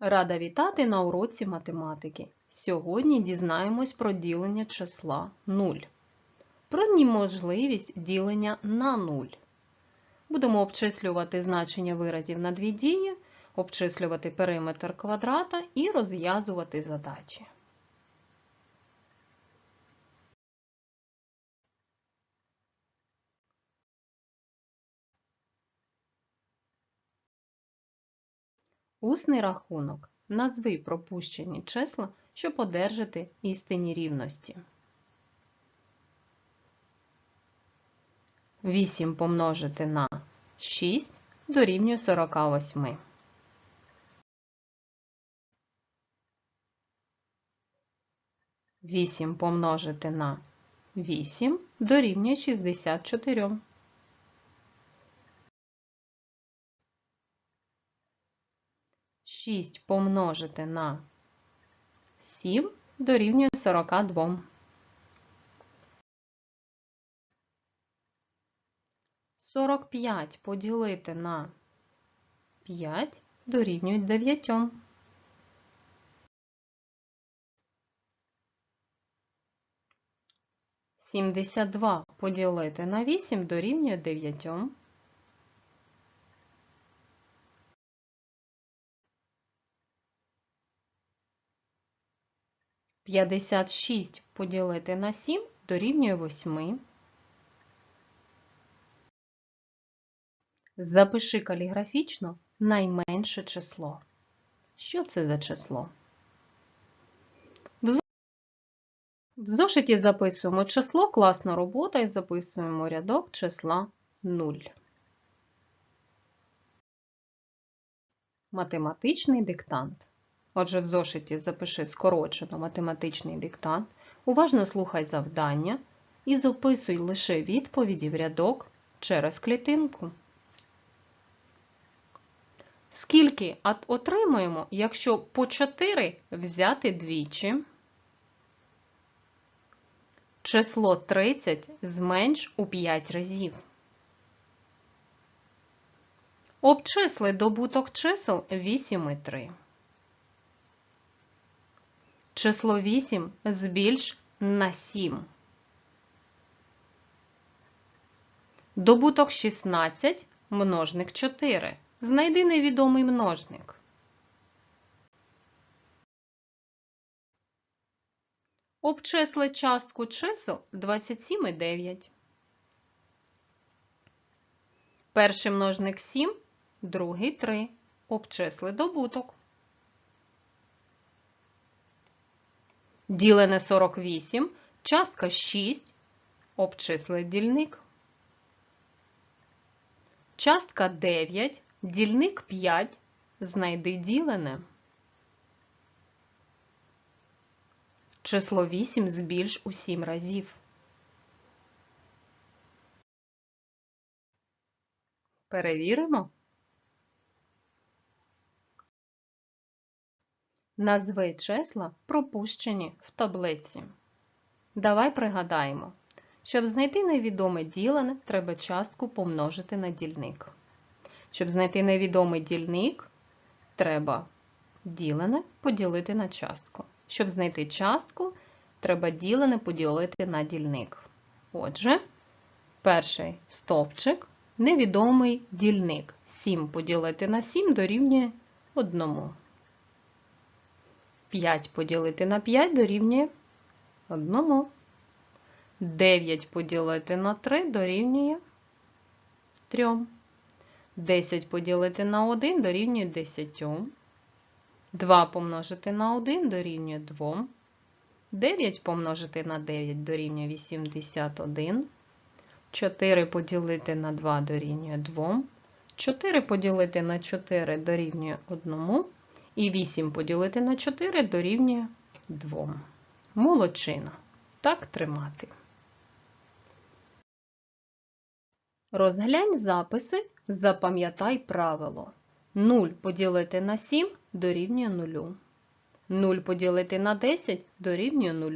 Рада вітати на уроці математики. Сьогодні дізнаємось про ділення числа 0. Про неможливість ділення на 0. Будемо обчислювати значення виразів на дві дії, обчислювати периметр квадрата і розв'язувати задачі. Усний рахунок. Назви пропущені числа, щоб одержати істинні рівності. 8 помножити на 6 дорівнює 48. Вісім помножити на 8 дорівнює 64. 6 помножити на 7 дорівнює 42. 45 поділити на 5 дорівнює 9. Сімдесят два поділити на 8 дорівнює 9. 56 поділити на 7 дорівнює 8. Запиши каліграфічно найменше число. Що це за число? В зошиті записуємо число, класна робота і записуємо рядок числа 0. Математичний диктант. Отже, в зошиті запиши скорочено математичний диктант, уважно слухай завдання і записуй лише відповіді в рядок через клітинку. Скільки отримуємо, якщо по 4 взяти двічі? Число 30 зменш у 5 разів. Обчисли добуток чисел 8 і 3. Число 8 збільш на 7. Добуток 16 множник 4. Знайди невідомий множник. Обчисли частку чисел 27 і 9. Перший множник 7, другий 3. Обчисли добуток. Ділене 48, частка 6, обчисли дільник. Частка 9, дільник 5, знайди ділене. Число 8 збільш у 7 разів. Перевіримо. Назви числа пропущені в таблиці. Давай пригадаємо, щоб знайти невідоме ділене, треба частку помножити на дільник. Щоб знайти невідомий дільник, треба ділене поділити на частку. Щоб знайти частку, треба ділене поділити на дільник. Отже, перший стовпчик невідомий дільник. 7 поділити на 7 дорівнює 1. 5 поділити на 5 дорівнює 1. 9 поділити на 3 дорівнює 3. 10 поділити на 1 дорівнює 10. 2 помножити на 1 дорівнює 2. 9 помножити на 9 дорівнює 81. 4 поділити на 2 дорівнює 2. 4 поділити на 4 дорівнює 1. І 8 поділити на 4 дорівнює 2. Молодчина. Так тримати. Розглянь записи, запам'ятай правило. 0 поділити на 7 дорівнює 0. 0 поділити на 10 дорівнює 0.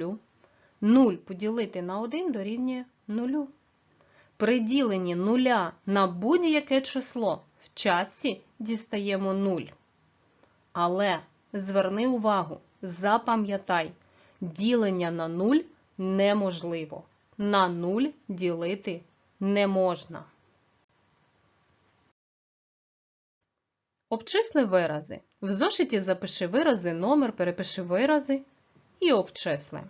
0 поділити на 1 дорівнює 0. При діленні 0 на будь-яке число в часі дістаємо 0. Але Зверни увагу, запам'ятай, ділення на 0 неможливо. На 0 ділити не можна. Обчисли вирази. В зошиті запиши вирази, номер, перепиши вирази і обчисли.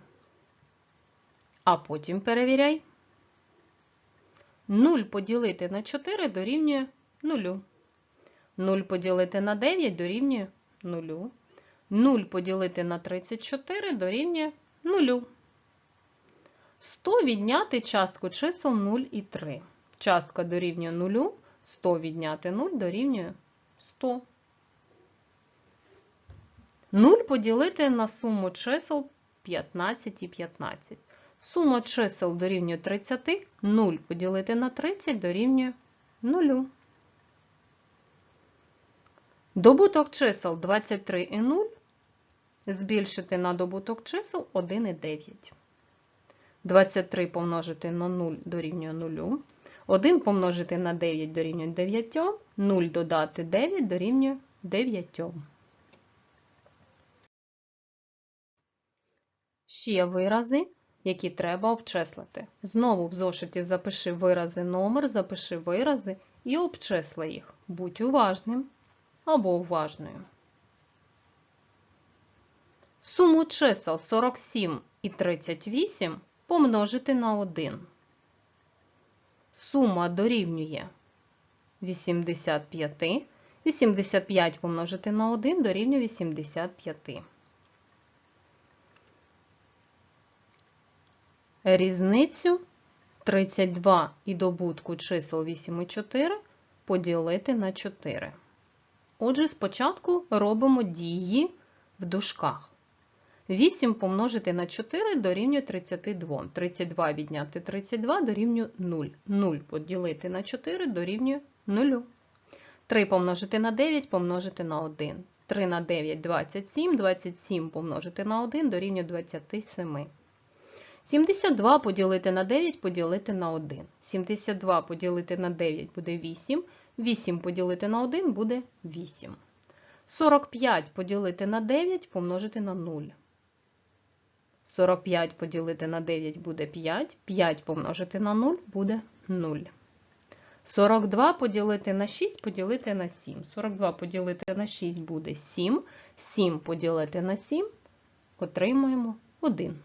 А потім перевіряй. 0 поділити на 4 дорівнює 0. 0 поділити на 9 дорівнює 0. 0 поділити на 34 дорівнює 0. 100 відняти частку чисел 0 і 3. Частка дорівнює 0, 100 відняти 0 дорівнює 100. 0 поділити на суму чисел 15 і 15. Сума чисел дорівнює 30, 0 поділити на 30 дорівнює 0. Добуток чисел 23 і 0 збільшити на добуток чисел 1 і 9. 23 помножити на 0 дорівнює 0. 1 помножити на 9 дорівнює 9, 0 додати 9 дорівнює 9. Ще вирази, які треба обчислити. Знову в зошиті запиши вирази номер, запиши вирази і обчисли їх. Будь уважним або уважною. Суму чисел 47 і 38 помножити на 1. Сума дорівнює 85. 85 помножити на 1 дорівнює 85. Різницю 32 і добутку чисел 8 і 4 поділити на 4. Отже, спочатку робимо дії в дужках. 8 помножити на 4 дорівнює 32. 32 відняти 32 дорівнює 0. 0 поділити на 4 дорівнює 0. 3 помножити на 9 помножити на 1. 3 на 9 27. 27 помножити на 1 дорівнює 27. 72 поділити на 9 поділити на 1. 72 поділити на 9 буде 8. 8 поділити на 1 буде 8. 45 поділити на 9 помножити на 0. 45 поділити на 9 буде 5. 5 помножити на 0 буде 0. 42 поділити на 6 поділити на 7. 42 поділити на 6 буде 7. 7 поділити на 7 отримуємо 1.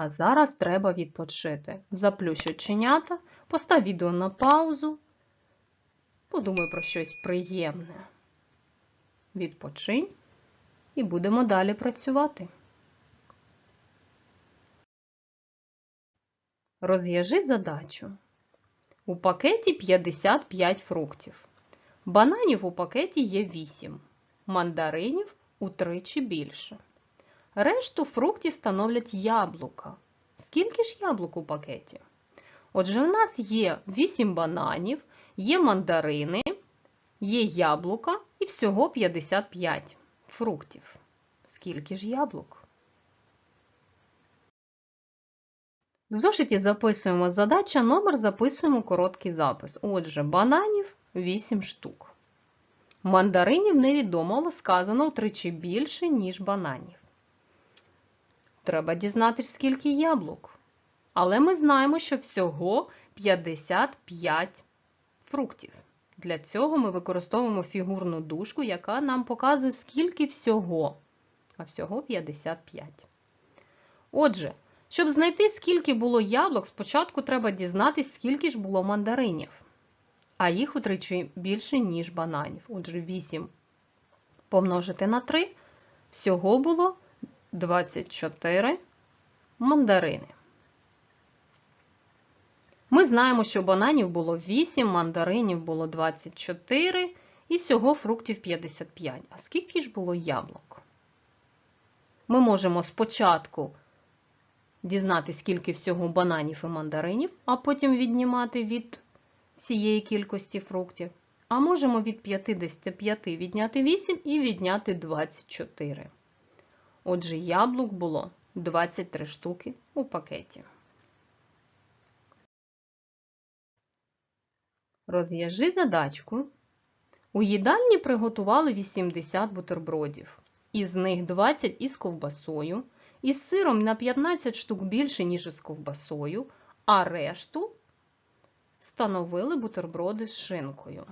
А зараз треба відпочити. Заплющ оченята, постав відео на паузу, подумай про щось приємне. Відпочинь і будемо далі працювати. Розв'яжи задачу. У пакеті 55 фруктів. Бананів у пакеті є 8, мандаринів утричі більше. Решту фруктів становлять яблука. Скільки ж яблук у пакеті? Отже, у нас є 8 бананів, є мандарини, є яблука і всього 55 фруктів. Скільки ж яблук? В зошиті записуємо задача, номер записуємо короткий запис. Отже, бананів 8 штук. Мандаринів невідомо, але сказано втричі більше, ніж бананів. Треба дізнатися, скільки яблук. Але ми знаємо, що всього 55 фруктів. Для цього ми використовуємо фігурну дужку, яка нам показує, скільки всього. А всього 55. Отже, щоб знайти, скільки було яблук, спочатку треба дізнатися, скільки ж було мандаринів. А їх утричі більше, ніж бананів. Отже, 8 помножити на 3. Всього було 24 мандарини. Ми знаємо, що бананів було 8, мандаринів було 24 і всього фруктів 55. А скільки ж було яблук? Ми можемо спочатку дізнати, скільки всього бананів і мандаринів, а потім віднімати від цієї кількості фруктів. А можемо від 55 відняти 8 і відняти 24. Отже, яблук було 23 штуки у пакеті. Розв'яжи задачку У їдальні приготували 80 бутербродів. Із них 20 із ковбасою, із сиром на 15 штук більше, ніж із ковбасою, а решту становили бутерброди з шинкою.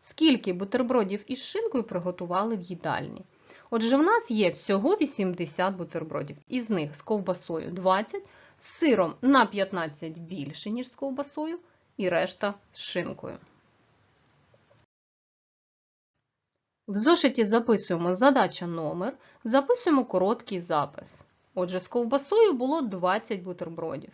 Скільки бутербродів із шинкою приготували в їдальні? Отже, в нас є всього 80 бутербродів. Із них з ковбасою 20, з сиром на 15 більше, ніж з ковбасою, і решта з шинкою. В зошиті записуємо задача номер, записуємо короткий запис. Отже, з ковбасою було 20 бутербродів.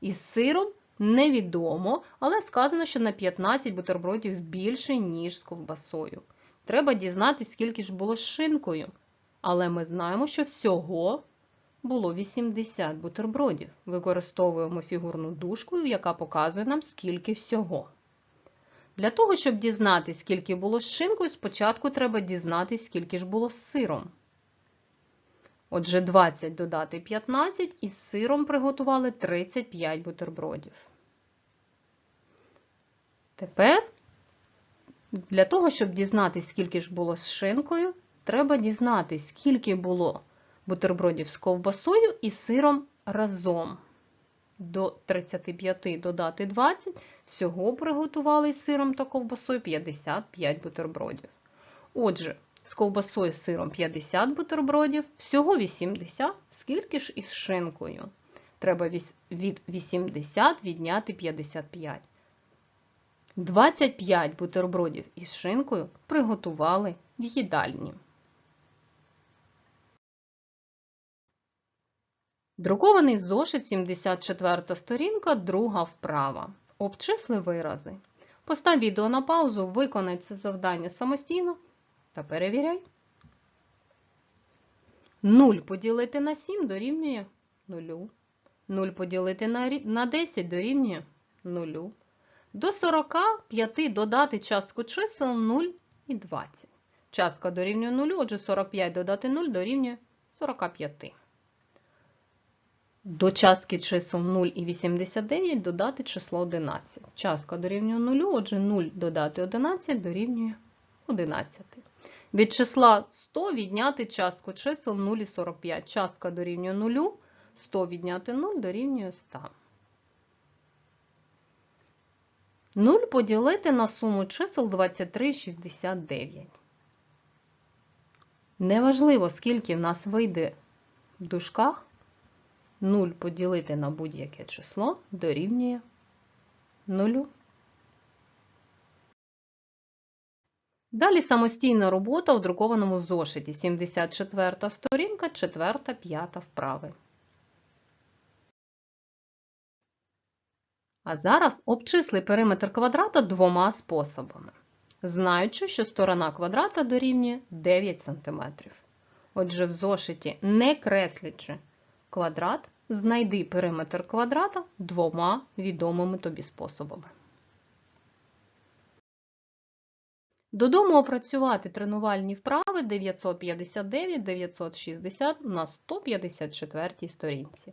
Із сиром невідомо, але сказано, що на 15 бутербродів більше, ніж з ковбасою. Треба дізнатися, скільки ж було з шинкою. Але ми знаємо, що всього було 80 бутербродів. Використовуємо фігурну дужку, яка показує нам, скільки всього. Для того, щоб дізнатися, скільки було з шинкою, спочатку треба дізнатися, скільки ж було з сиром. Отже, 20 додати 15 і з сиром приготували 35 бутербродів. Тепер, для того, щоб дізнатися, скільки ж було з шинкою, треба дізнатися, скільки було бутербродів з ковбасою і сиром разом. До 35 додати 20, всього приготували з сиром та ковбасою 55 бутербродів. Отже, з ковбасою і сиром 50 бутербродів, всього 80, скільки ж із шинкою. Треба від 80 відняти 55. 25 бутербродів із шинкою приготували в їдальні. Друкований зошит 74 сторінка, друга вправа. Обчисли вирази. Постав відео на паузу, виконай це завдання самостійно та перевіряй. 0 поділити на 7 дорівнює 0. 0 поділити на 10 дорівнює 0. До 45 додати частку чисел 0 і 20. Частка дорівнює 0, отже 45 додати 0 дорівнює 45. До частки чисел 0 і 89 додати число 11. Частка дорівнює 0, отже 0 додати 11 дорівнює 11. Від числа 100 відняти частку чисел 0 і 45. Частка дорівнює 0, 100 відняти 0 дорівнює 100. 0 поділити на суму чисел 23 і 69. Неважливо, скільки в нас вийде в дужках. 0 поділити на будь-яке число дорівнює 0. Далі самостійна робота у друкованому зошиті. 74 сторінка, 4, 5 вправи. А зараз обчисли периметр квадрата двома способами. Знаючи, що сторона квадрата дорівнює 9 см. Отже, в зошиті, не креслячи квадрат, знайди периметр квадрата двома відомими тобі способами. Додому опрацювати тренувальні вправи 959-960 на 154 сторінці.